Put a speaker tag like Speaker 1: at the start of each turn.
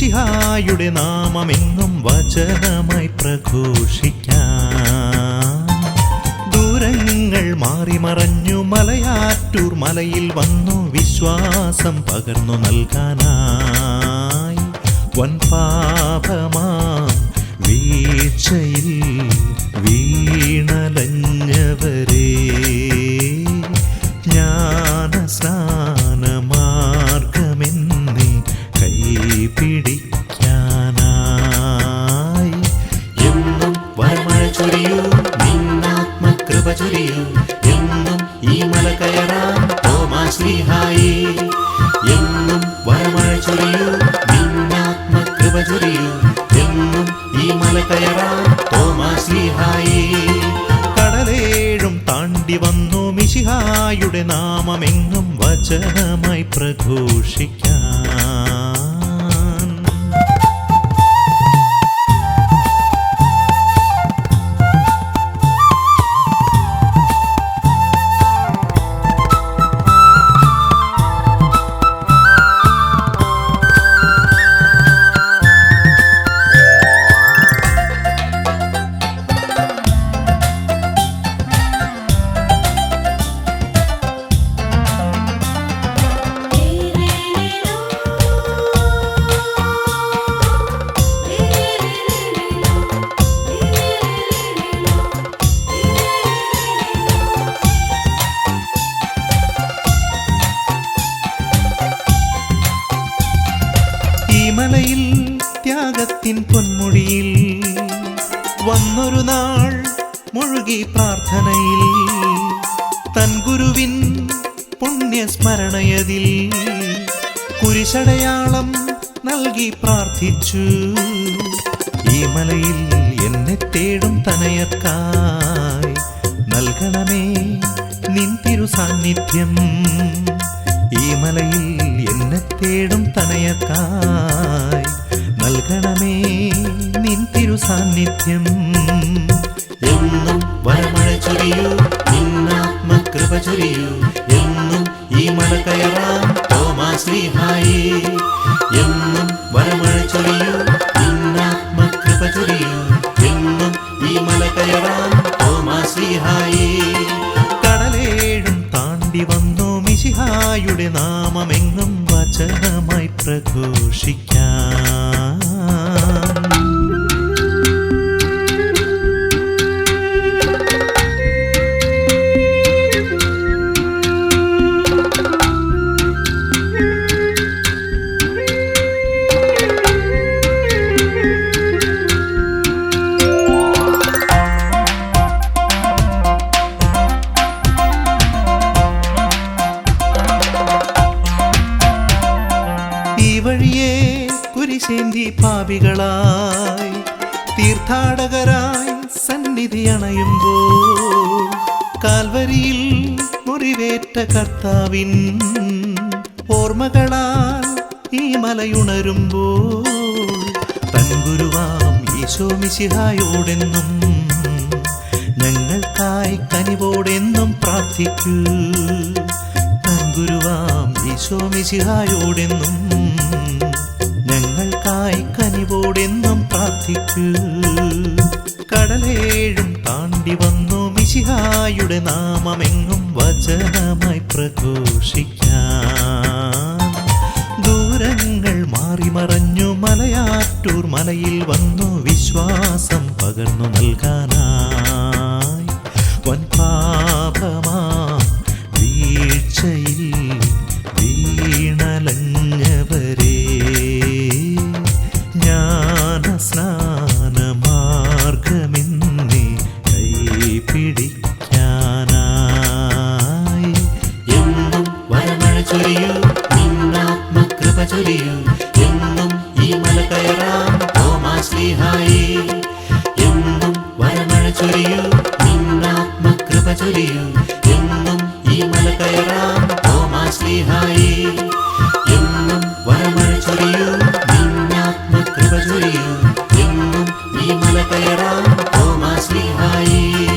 Speaker 1: മിശിഹായുടെ നാമമെന്നും വചനമായി പ്രഘോഷിക്കാം. ദൂരങ്ങൾ മാറി മറഞ്ഞു മലയാറ്റൂർ മലയിൽ വന്നു വിശ്വാസം പകർന്നു നൽകാനായി. വൻപാപമാം വീഴ്ചയിൽ വീണലഞ്ഞവരെ. ജ്ഞാനസ്നാനമാർഗമെന്നെ ചൊരിയൂ എന്നും ഈ മല കയറാൻ തോമാശ്രീഹായി എന്നും വരമഴ ചൊരിയൂ നിന്നാത്മകൃപ ചൊരിയൂ എന്നും ഈ മല കയറാൻ തോമാശ്രീഹായി കടലേഴും താണ്ടി വന്നു മിശിഹായുടെ നാമമെങ്ങും വചനമായി പ്രഘോഷിക്കാൻ ത്യാഗത്തിൻ പൊന്മുടിയിൽ വന്നൊരു നാൾ മുഴുകി പ്രാർത്ഥനയിൽ തൻ ഗുരുവിൻ പുണ്യസ്മരണയതിൽ കുരിശടയാളം നൽകി പ്രാർത്ഥിച്ചു. ഈ മലയിൽ എന്നെ തേടും തനയക്കായി നൽകണമേ നിൻ തിരു സാന്നിധ്യം ഈ മലയിൽ എന്നെ തേടും തനയക്കായി നൽകണമേ നിൻ തിരു സാന്നിധ്യം എന്നും വരമഴ ചൊരിയൂ നിന്നാത്മകൃപ ചൊരിയൂ. എന്നും ഈ മല കയറാം തോമാ തോമാശ്രീഹായി. എന്നും വരമഴ ചൊരിയൂ നിന്നാത്മകൃപ ചൊരിയൂ. എന്നും ഈ മല കയറാം തോമാ ശ്രീഹായി കടലേഴും താണ്ടി വന്നു മിശിഹായുടെ നാമമെങ്ങും വചനമായി പ്രഘോഷിക്കാൻ വഴിയെ കുരിശേന്തി പാപികളായി തീർത്ഥാടകരായി സന്നിധി അണയുമ്പോൾ കാൽവരിയിൽ മുറിവേറ്റ കർത്താവിൻ ഓർമ്മകളാൽ ഈ മലയുണരുമ്പോൾ തൻ ഗുരുവാം ഈശോ മിശിഹായോടെന്നും ഞങ്ങൾക്കായി കനിവോടെന്നും പ്രാർത്ഥിക്കൂ. തൻ ഗുരുവാം ഈശോ മിശിഹായോടെന്നും മിശിഹായുടെ നാമമെങ്ങും വചനമായി പ്രഘോഷിക്കാം. ദൂരങ്ങൾ മാറി മറഞ്ഞു മലയാറ്റൂർ മലയിൽ വന്നു വിശ്വാസം പകർന്നു നൽകാനായി മടിയും ഈ മല കയറാം. തോമാസ് ലീഹായി എന്നും വരമഴ ചൊരിയും. നിന്നാത്മകൃപ ചൊരിയും. എന്നും ഈ മല കയറാം. തോമാസ് ലീഹായി എന്നും വരമഴ ചൊരിയും. നിന്നാത്മകൃപ ചൊരിയും. എന്നും ഈ മല കയറാം. തോമാസ് ലീഹായി